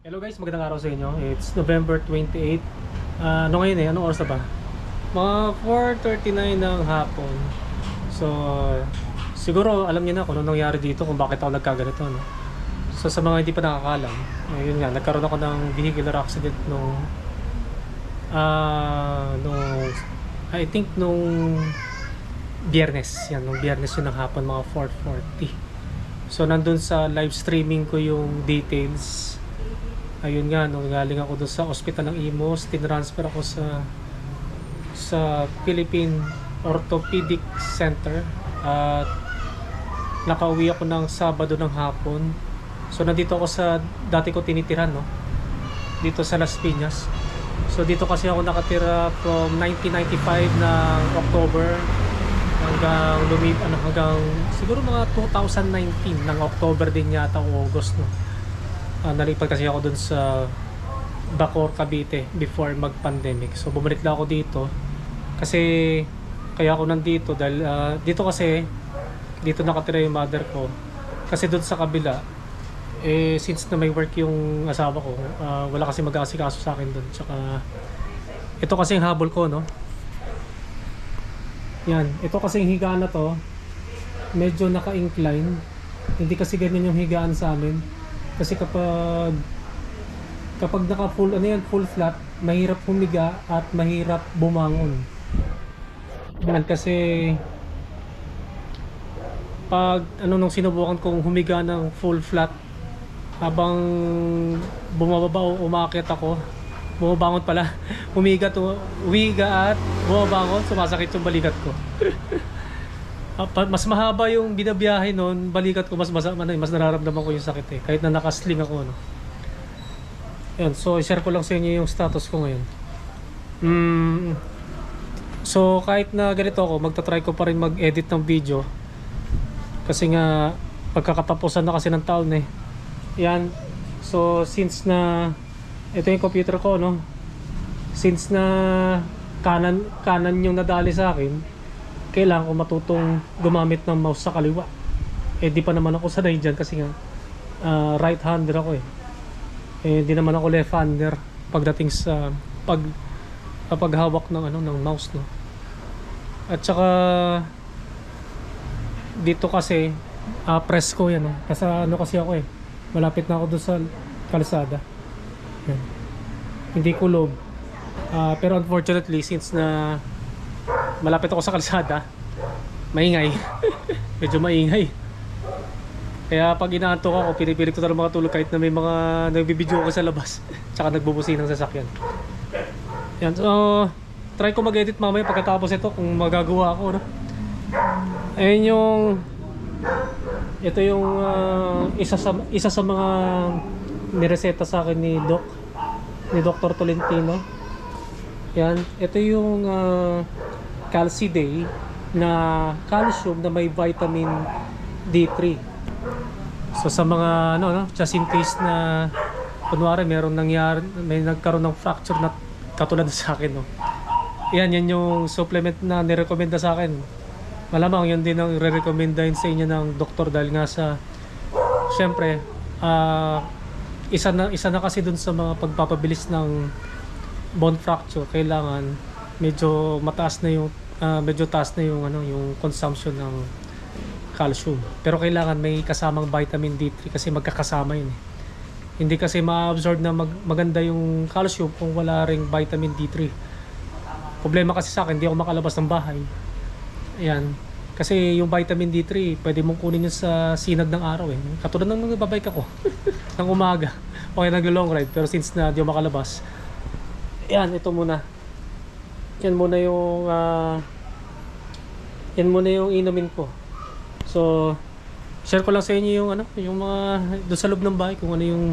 Hello guys, magandang araw sa inyo. It's November 28. Ah, ano ngayon eh? Anong oras na ba? Mga 4.39 ng hapon. So, siguro alam niyo na kung ano nangyari dito, kung bakit ako nagkaganito. No? So, sa mga hindi pa nakakalam, ayun nga, nagkaroon ako ng vehicular accident nung ah nung I think nung biyernes. Yan, nung biyernes yun ng hapon, mga 4.40. So, nandun sa live streaming ko yung details ayun nga, nung galing ako doon sa ospital ng Imos, tinransfer ako sa sa Philippine Orthopedic Center at nakauwi ako ng Sabado ng hapon. So nandito ako sa dati ko tinitiran, no? Dito sa Las Piñas. So dito kasi ako nakatira from 1995 ng October hanggang lumip ano hanggang siguro mga 2019 ng October din yata o August no uh, nalipat kasi ako dun sa Bacor, Cavite before mag-pandemic. So bumalik lang ako dito kasi kaya ako nandito dahil ah, dito kasi dito nakatira yung mother ko. Kasi dun sa kabila eh since na may work yung asawa ko, ah, wala kasi mag-aasikaso sa akin dun. Tsaka ito kasi yung habol ko, no? Yan, ito kasi yung higaan na to medyo naka-incline. Hindi kasi ganyan yung higaan sa amin. Kasi kapag kapag naka full ano yan, full flat, mahirap humiga at mahirap bumangon. Yan kasi pag ano nung sinubukan kong humiga ng full flat habang bumababa o umakit ako bumabangon pala humiga to humiga at bumabangon sumasakit yung balikat ko mas mahaba yung binabiyahe noon, balikat ko mas mas, ano, mas nararamdaman ko yung sakit eh. Kahit na nakasling ako no. Yan, so i-share ko lang sa inyo yung status ko ngayon. Mm, so kahit na ganito ako, magta-try ko pa rin mag-edit ng video. Kasi nga pagkakatapusan na kasi ng taon eh. Yan. So since na ito yung computer ko no. Since na kanan kanan yung nadali sa akin, kailangan ko matutong gumamit ng mouse sa kaliwa. Eh di pa naman ako sanay dyan kasi nga ah, right-hander ako eh. Eh di naman ako left-hander pagdating sa pag ah, paghawak ng ano ng mouse no. At saka dito kasi ah, press ko yan no. Kasi ano kasi ako eh. Malapit na ako doon sa kalsada. Yan. Hindi kulob. Ah, pero unfortunately since na malapit ako sa kalsada, maingay. Medyo maingay. Kaya pag inaantok ako, pinipilit ko talaga makatulog kahit na may mga nagbibideo ako sa labas. Tsaka nagbubusin ng sasakyan. Yan. So, try ko mag-edit mamaya pagkatapos ito kung magagawa ako. No? Ayun yung... Ito yung ah, isa sa isa sa mga nireseta sa akin ni Doc ni Dr. Tolentino. Yan, ito yung uh, Calciday na calcium na may vitamin D3. So sa mga ano no, just in case na kunwari meron nangyari may nagkaroon ng fracture na katulad sa akin no. Yan, yan yung supplement na nirekomenda sa akin. Malamang yun din ang re-recommendahin sa inyo ng doktor dahil nga sa syempre ah, isa na isa na kasi dun sa mga pagpapabilis ng bone fracture kailangan medyo mataas na yung ah, medyo taas na yung ano yung consumption ng calcium. Pero kailangan may kasamang vitamin D3 kasi magkakasama yun eh. hindi kasi ma-absorb na mag- maganda yung calcium kung wala ring vitamin D3 problema kasi sa akin hindi ako makalabas ng bahay. Ayan. Kasi yung vitamin D3 pwede mong kunin yun sa sinag ng araw eh. Katulad ng nagbabike ako ng umaga. Okay nag-long ride. Pero since na di ako makalabas yan, ito muna. Yan muna yung ah, yan muna yung inumin ko. So, share ko lang sa inyo yung ano, yung mga doon sa loob ng bahay kung ano yung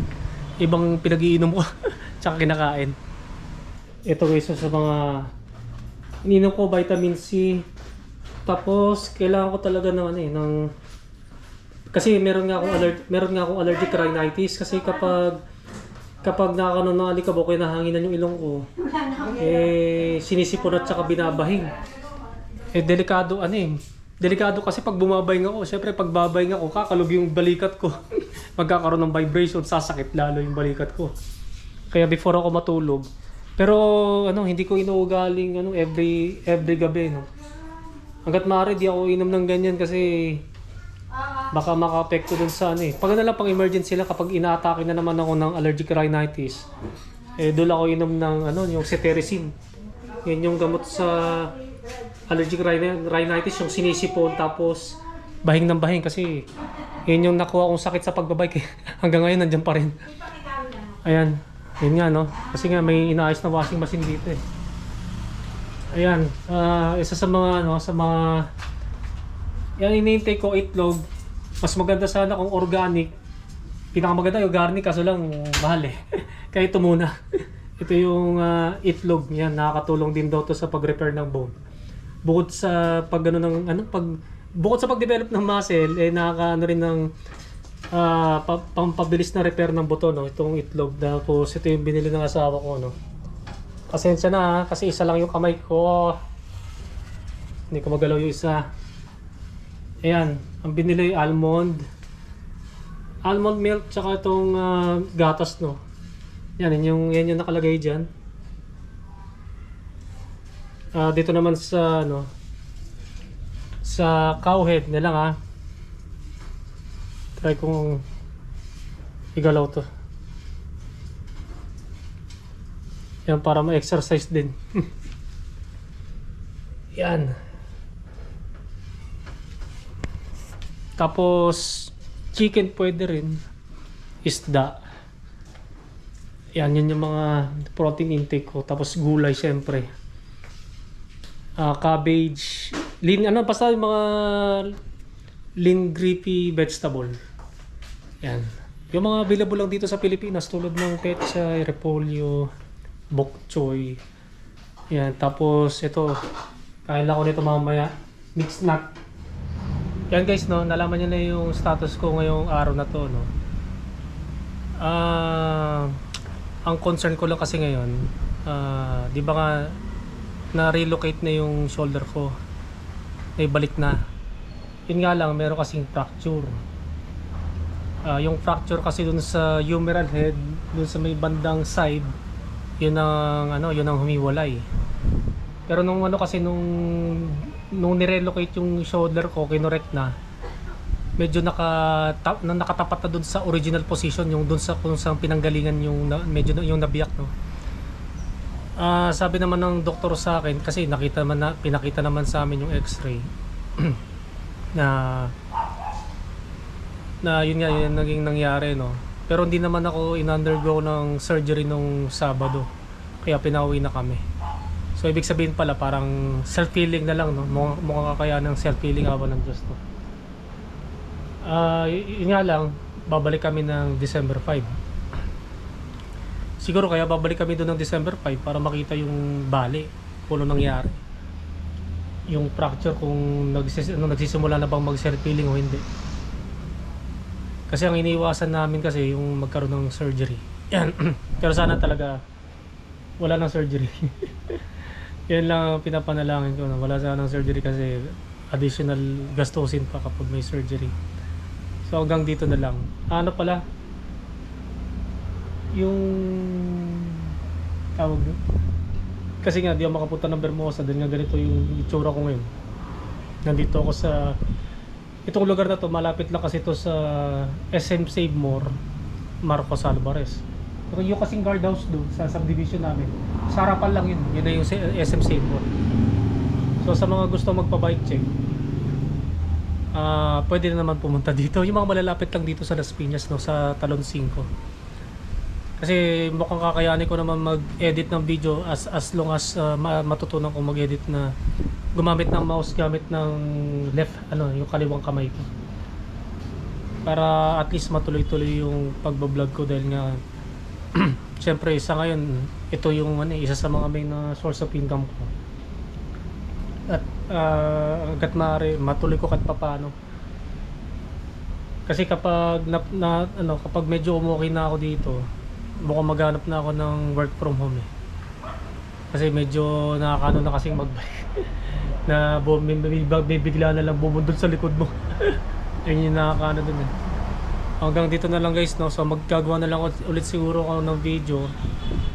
ibang pinag-iinom ko tsaka kinakain. Ito guys, sa mga ininom ko vitamin C. Tapos kailangan ko talaga ng ano eh, ng kasi meron nga akong allergic, meron nga akong allergic rhinitis kasi kapag kapag nakakano ng alikabok ay nahanginan yung ilong ko, eh, sinisipon at saka binabahing. Eh, delikado, ano eh. Delikado kasi pag bumabahing ako, syempre pag babahing ako, kakalog yung balikat ko. magkakaroon ng vibration, sasakit lalo yung balikat ko. Kaya before ako matulog, pero ano, hindi ko inuugaling ano, every every gabi, no. Hanggat maaari, di ako inom ng ganyan kasi baka maka-apekto dun sa ano eh. Pag ano lang pang emergency lang kapag inaatake na naman ako ng allergic rhinitis, eh doon ako inom ng ano, yung cetirizine. Yan yung gamot sa allergic rhini- rhinitis, yung sinisipon tapos bahing ng bahing kasi yun yung nakuha kong sakit sa pagbabike. eh. Hanggang ngayon nandiyan pa rin. Ayan. Yun nga no. Kasi nga may inaayos na washing machine dito eh. Ayan. ah, isa sa mga ano, sa mga yan iniintay ko itlog. Mas maganda sana kung organic. Pinakamaganda yung organic kaso lang mahal eh. Kaya ito muna. ito yung ah, itlog. Yan nakakatulong din daw to sa pag-repair ng bone. Bukod sa pag ano ng ano pag bukod sa pag-develop ng muscle eh nakakaano rin ng ah pa, pampabilis na repair ng buto no itong itlog tapos ito yung binili ng asawa ko no pasensya na ha, kasi isa lang yung kamay ko hindi ko magalaw yung isa ayan ang binili almond. Almond milk tsaka itong ah, gatas no? Yan yun yung, yan yung nakalagay dyan. Ah, dito naman sa ano sa cowhead na lang ha try kong igalaw to. Yan para ma-exercise din. Yan tapos chicken pwede rin. Isda. Yan yun yung mga protein intake ko. Tapos gulay syempre. Ah cabbage. Lean ano basta yung mga lean grippy vegetable. Yan. Yung mga available lang dito sa Pilipinas tulad ng pechay, repolyo, bok choy. Yan tapos ito. Kain ko nito mamaya. Mixed nut yan guys no nalaman niyo na yung status ko ngayong araw na to no? Ah ang concern ko lang kasi ngayon ah di ba nga na-relocate na yung shoulder ko may balik na. Yun nga lang meron kasing fracture. Ah, yung fracture kasi dun sa humeral head dun sa may bandang side yun ang ano yun ang humiwalay. Pero nung ano kasi nung nung nirelocate yung shoulder ko kinorek na medyo naka ta, na nakatapat na dun sa original position yung dun sa kung saan pinanggalingan yung na, medyo na- yung nabiyak no? Ah, sabi naman ng doktor sa akin kasi nakita naman na pinakita naman sa amin yung x-ray na na yun nga yun naging nangyari no? Pero hindi naman ako in-undergo ng surgery nung Sabado kaya pinauwi na kami so ibig sabihin pala parang self-healing na lang no mukhang, mukhang kakayanan ng self-healing awa ng Diyos no Ah, y- yun nga lang babalik kami ng December 5 siguro kaya babalik kami doon ng December 5 para makita yung bali kung ano nangyari yung fracture kung nagsis, ano, nagsisimula na bang mag self-healing o hindi kasi ang iniiwasan namin kasi yung magkaroon ng surgery. Yan. Pero sana talaga wala nang surgery. Yan lang ang pinapanalangin ko na wala sana ng surgery kasi additional gastusin pa kapag may surgery. So hanggang dito na lang. Ano pala? Yung tawag doon? Kasi nga di ako makapunta ng Bermosa dahil nga ganito yung itsura ko ngayon. Nandito ako sa Itong lugar na to, malapit lang kasi to sa SM Save More, Marcos Alvarez. Yung kasing guardhouse doon sa subdivision namin, sa harapan lang yun. Yun na yung SM More. So sa mga gusto magpa-bike check, ah pwede na naman pumunta dito. Yung mga malalapit lang dito sa Las Piñas, no, sa Talon 5. Kasi mukhang kakayanin ko naman mag-edit ng video as as long as ma- matutunan ko mag-edit na gumamit ng mouse gamit ng left ano yung kaliwang kamay ko para at least matuloy-tuloy yung pagbablog ko dahil nga syempre sa ngayon ito yung ano, isa sa mga main na source of income ko. At uh, hanggat maaari matuloy ko kahit papaano. Kasi kapag na, na, ano kapag medyo umukay na ako dito mukhang maghanap na ako ng work from home eh. Kasi medyo nakakano na kasing magbike na bu- may, may, may bigla na lang bumundol sa likod mo. Yun yung nakakano dun eh hanggang dito na lang guys no? So maggagawa na lang ulit- siguro ako ng video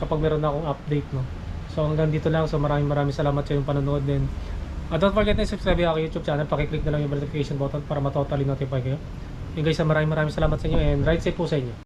kapag meron na akong update no? So hanggang dito lang. So maraming maraming salamat sa inyong panonood din. Uh, don't forget na subscribe yung aking YouTube channel. Pakiclick na lang yung notification button para matotally notify kayo. Yun guys maraming maraming salamat sa inyo and ride safe po sa inyo